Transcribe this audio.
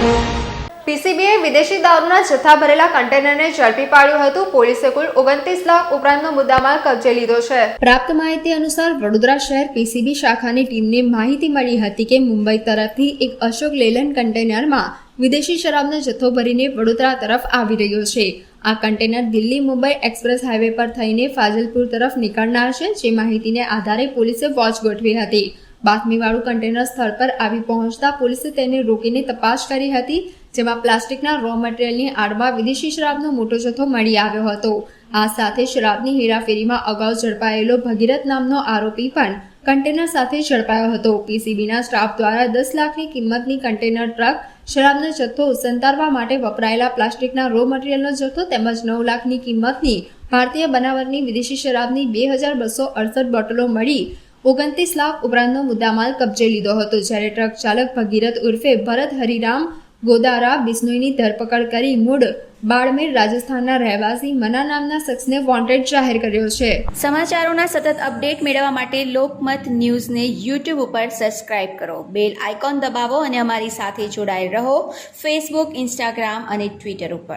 પીસીબીએ વિદેશી દારૂના જથ્થા ભરેલા કન્ટેનરને ઝડપી પાડ્યું હતું. પોલીસે કુલ ઓગણત્રીસ લાખ ઉપરાંતનો મુદ્દામાલ કબજે લીધો છે. પ્રાપ્ત માહિતી અનુસાર વડોદરા શહેર પીસીબી શાખાની ટીમને માહિતી મળી હતી કે મુંબઈ તરફથી એક અશોક લેલન કન્ટેનરમાં વિદેશી શરાબનો જથ્થો ભરીને વડોદરા તરફ આવી રહ્યો છે. આ container Delhi Mumbai express highway પર થઈને ફાજલપુર તરફ નીકળનાર છે, જે માહિતીને આધારે પોલીસે વોચ ગોઠવી હતી. બાતમીવાળું કન્ટેનર સ્થળ પર આવી પહોંચતા પોલીસે તેને રોકીને તપાસ કરી હતી, જેમાં પ્લાસ્ટિકના રો મટીરિયલની આડમાં વિદેશી શરાબનો મોટો જથ્થો મળી આવ્યો હતો. આ સાથે શરાબની હેરાફેરીમાં અગાઉ ઝડપાયેલો ભગીરથ નામનો આરોપી પણ કન્ટેનર સાથે ઝડપાયો હતો. પીસીબીના સ્ટાફ દ્વારા દસ લાખની કિંમતની કન્ટેનર ટ્રક શરાબનો જથ્થો સંતારવા માટે વપરાયેલા પ્લાસ્ટિકના રો મટીરિયલનો જથ્થો તેમજ નવ લાખની કિંમતની ભારતીય બનાવટની વિદેશી શરાબની બે હજાર બસો અડસઠ બોટલો મળી ઓગણત્રીસ લાખ ઉપરાંતનો મુદ્દામાલ કબજે લીધો હતો, જ્યારે ટ્રક ચાલક ભગીરથ ઉર્ફે ભરત હરિરામ ગોદારા બિશ્નોઈની ધરપકડ કરી મૂળ બાડમેર રાજસ્થાનના રહેવાસી મના નામના શખ્સને વોન્ટેડ જાહેર કર્યો છે. સમાચારોના સતત અપડેટ મેળવવા માટે લોકમત ન્યૂઝને યુટ્યુબ ઉપર સબસ્ક્રાઇબ કરો. બેલ આઇકોન દબાવો અને અમારી સાથે જોડાયેલ રહો ફેસબુક, ઇન્સ્ટાગ્રામ અને ટ્વિટર ઉપર.